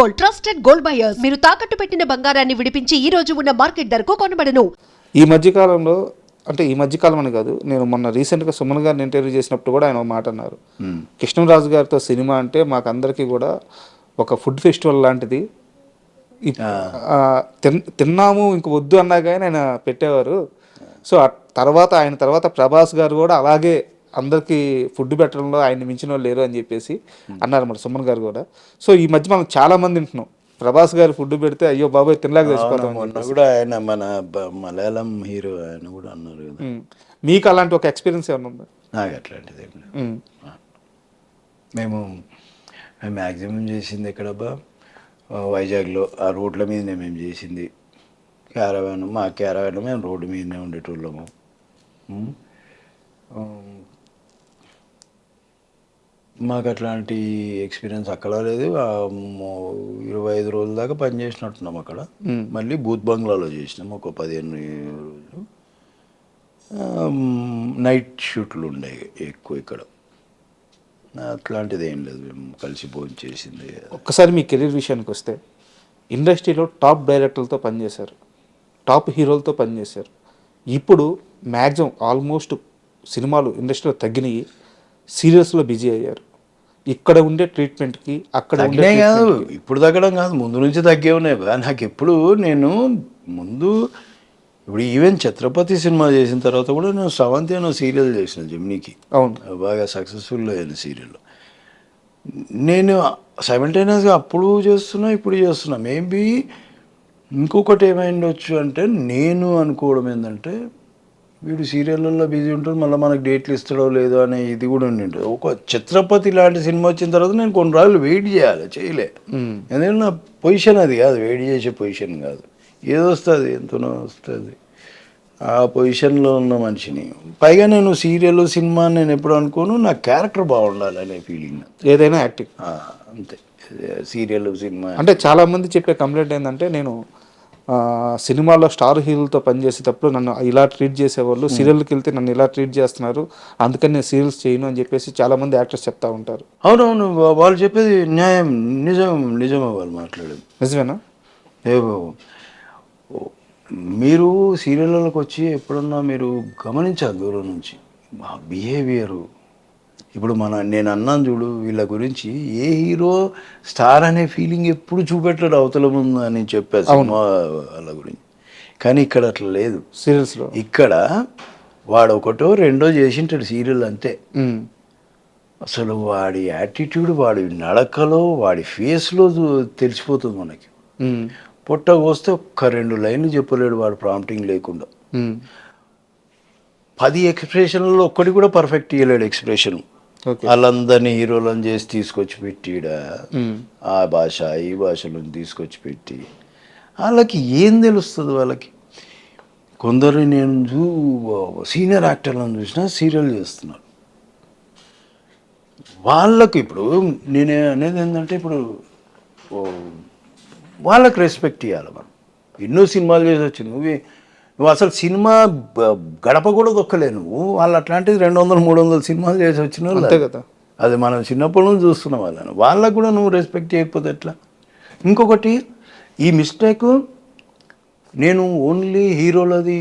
Gold trusted gold buyers. మీరు తాకట్టు పెట్టిన బంగారాన్ని విడిపించి ఈ రోజు ఉన్న మార్కెట్ ధరకు కొనబడను. ఈ మధ్యకాలంలో అంటే ఈ మధ్యకాలం అని కాదు నేను మొన్న రీసెంట్గా సుమన్ గారిని ఇంటర్వ్యూ చేసినప్పుడు కూడా ఆయన మాట అన్నారు. కృష్ణరాజు గారితో సినిమా అంటే మాకందరికీ కూడా ఒక ఫుడ్ ఫెస్టివల్ లాంటిది. తిన్నాము ఇంక వద్దు అన్నా కానీ ఆయన పెట్టేవారు. సో ఆ తర్వాత ఆయన తర్వాత ప్రభాస్ గారు కూడా అలాగే అందరికీ ఫుడ్ పెట్టడంలో ఆయన మించిన వాళ్ళు లేరు అని చెప్పేసి అన్నారు మరి సుమన్ గారు కూడా. సో ఈ మధ్య మనం చాలా మంది వింటున్నాం. ప్రభాస్ గారు ఫుడ్ పెడితే అయ్యో బాబాయ్ తినలేక తెచ్చిపోతాం కూడా ఆయన మన మలయాళం హీరో ఆయన కూడా అన్నారు కదా. మీకు అలాంటి ఒక ఎక్స్పీరియన్స్ ఏమైనా ఉందా? నాకు అట్లాంటిది. మేము మ్యాక్సిమం చేసింది ఎక్కడబ్బా? వైజాగ్లో ఆ రోడ్ల మీదనే మేము చేసింది. క్యారవాన్ మా క్యారవాన్ మేము రోడ్డు మీదనే ఉండేటోళ్ళము. మాకు అట్లాంటి ఎక్స్పీరియన్స్ అక్కడ లేదు. ఇరవై ఐదు రోజుల దాకా పని చేసినట్టున్నాం అక్కడ. మళ్ళీ బూత్ బంగ్లాలో చేసినాం. ఒక పదిహేను రోజులు. నైట్ షూట్లు ఉండేవి ఎక్కువ ఇక్కడ. అట్లాంటిది ఏం లేదు. మేము కలిసి భోజనం చేసింది. ఒక్కసారి మీ కెరీర్ విషయానికి వస్తే ఇండస్ట్రీలో టాప్ డైరెక్టర్లతో పనిచేశారు టాప్ హీరోలతో పనిచేశారు ఇప్పుడు మ్యాక్సిమం ఆల్మోస్ట్ సినిమాలు ఇండస్ట్రీలో తగ్గినాయి. సీరియల్స్లో బిజీ అయ్యారు. ఇక్కడ ఉండే ట్రీట్మెంట్కి అక్కడ ఉండే కాదు. ఇప్పుడు తగ్గడం కాదు. ముందు నుంచి తగ్గే ఉన్నాయి. నాకు ఎప్పుడు నేను ముందు ఇప్పుడు ఈవెన్ ఛత్రపతి సినిమా చేసిన తర్వాత కూడా నేను సవంతి అనే సీరియల్ చేసిన జమ్నీకి. అవును. బాగా సక్సెస్ఫుల్ అయిన సీరియల్. నేను సైమల్టేనియస్గా అప్పుడు చేస్తున్నా ఇప్పుడు చేస్తున్నా. మేబీ ఇంకొకటి ఏమైండొచ్చు అంటే నేను అనుకోవడం ఏంటంటే వీడు సీరియళ్ళల్లో బిజీ ఉంటాడు మళ్ళీ మనకు డేట్లు ఇస్తాడో లేదో అనే ఇది కూడా ఉండింది. ఒక ఛత్రపతి లాంటి సినిమా వచ్చిన తర్వాత నేను కొన్ని రోజులు వెయిట్ చేయాలి చేయలే. ఎందుకంటే నా పొజిషన్ అది కాదు వెయిట్ చేసే పొజిషన్ కాదు. ఏదో వస్తుంది ఎంతనో వస్తుంది. ఆ పొజిషన్లో ఉన్న మనిషిని. పైగా నేను సీరియల్ సినిమా నేను ఎప్పుడు అనుకోను నా క్యారెక్టర్ బాగుండాలి అనే ఫీలింగ్. ఏదైనా యాక్టింగ్. అంతే. Serial cinema. అంటే చాలా మంది చెప్పే కంప్లైంట్ ఏంటంటే నేను సినిమాలో స్టార్ హీరోలతో పనిచేసేటప్పుడు నన్ను ఇలా ట్రీట్ చేసేవాళ్ళు. సీరియల్కి వెళ్తే నన్ను ఇలా ట్రీట్ చేస్తున్నారు. అందుకని నేను సీరియల్స్ చేయను అని చెప్పేసి చాలా మంది యాక్టర్స్ చెప్తా ఉంటారు. అవునవును వాళ్ళు చెప్పేది న్యాయం నిజం నిజమే వాళ్ళు మాట్లాడేది. నిజమేనా? ఏ మీరు సీరియళ్ళకి వచ్చి ఎప్పుడన్నా మీరు గమనించాలి దూరం నుంచి? మా బిహేవియరు ఇప్పుడు మన నేను అన్నాను చూడు వీళ్ళ గురించి ఏ హీరో స్టార్ అనే ఫీలింగ్ ఎప్పుడు చూపెట్టడు అవతల ముందు అని చెప్పారు సినిమా వాళ్ళ గురించి. కానీ ఇక్కడ అట్లా లేదు. సీరియల్స్లో. ఇక్కడ వాడు ఒకటో రెండో చేసింటాడు సీరియల్ అంతే. అసలు వాడి యాటిట్యూడ్ వాడి నడకలో వాడి ఫేస్లో తెలిసిపోతుంది మనకి. పొట్ట కోస్తే ఒక్క రెండు లైన్లు చెప్పలేడు వాడు ప్రాంప్టింగ్ లేకుండా. పది ఎక్స్ప్రెషన్లలో ఒక్కటి కూడా పర్ఫెక్ట్ ఇవ్వలేడు ఎక్స్ప్రెషన్. వాళ్ళందరినీ హీరోలను చేసి తీసుకొచ్చి పెట్టిడ. ఆ భాష ఈ భాషలను తీసుకొచ్చి పెట్టి. వాళ్ళకి ఏం తెలుస్తుంది వాళ్ళకి? కొందరు నేను చూ సీనియర్ యాక్టర్లను చూసినా సీరియల్ చేస్తున్నారు. వాళ్ళకు ఇప్పుడు నేను అనేది ఏంటంటే ఇప్పుడు వాళ్ళకి రెస్పెక్ట్ ఇవ్వాలి మనం. ఎన్నో సినిమాలు చేసి వచ్చి నువ్వు నువ్వు అసలు సినిమా గడప కూడా దొక్కలే నువ్వు. వాళ్ళు అట్లాంటిది రెండు వందలు మూడు వందల సినిమాలు చేసి వచ్చిన వాళ్ళు. అంతే కదా. అది మనం చిన్నప్పటి నుంచి చూస్తున్నాం వాళ్ళని. వాళ్ళకు కూడా నువ్వు రెస్పెక్ట్ చేయకపోతే ఎట్లా? ఇంకొకటి ఈ మిస్టేక్ నేను ఓన్లీ హీరోలది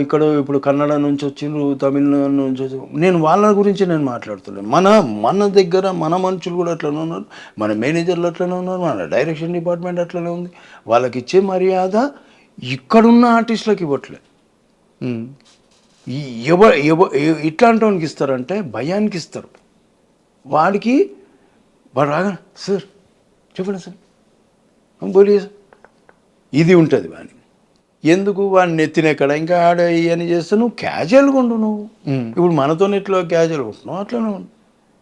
ఇక్కడ ఇప్పుడు కన్నడ నుంచి వచ్చిండ్రు తమిళనాడు నుంచి వచ్చి నేను వాళ్ళ గురించి నేను మాట్లాడుతున్నాను మన మన దగ్గర మన మనుషులు కూడా అట్లనే ఉన్నారు. మన మేనేజర్లు అట్లనే ఉన్నారు. మన డైరెక్షన్ డిపార్ట్మెంట్ అట్లనే ఉంది. వాళ్ళకి ఇచ్చే మర్యాద ఇక్కడున్న ఆర్టిస్టులకు ఇవ్వట్లే ఎవ ఎవ ఇట్లాంటి వానికి ఇస్తారంటే భయానికి ఇస్తారు. వాడికి వాడు రాగా సార్ చెప్పండి సార్. బోలీ ఇది ఉంటుంది వాడిని ఎందుకు? వాడిని నెత్తినెక్కడ ఇంకా ఆడ ఇవన్నీ చేస్తే నువ్వు క్యాజువల్గా ఉండు నువ్వు. ఇప్పుడు మనతో ఎట్లా క్యాజువల్గా ఉంటున్నావు? అట్లనే ఉండు.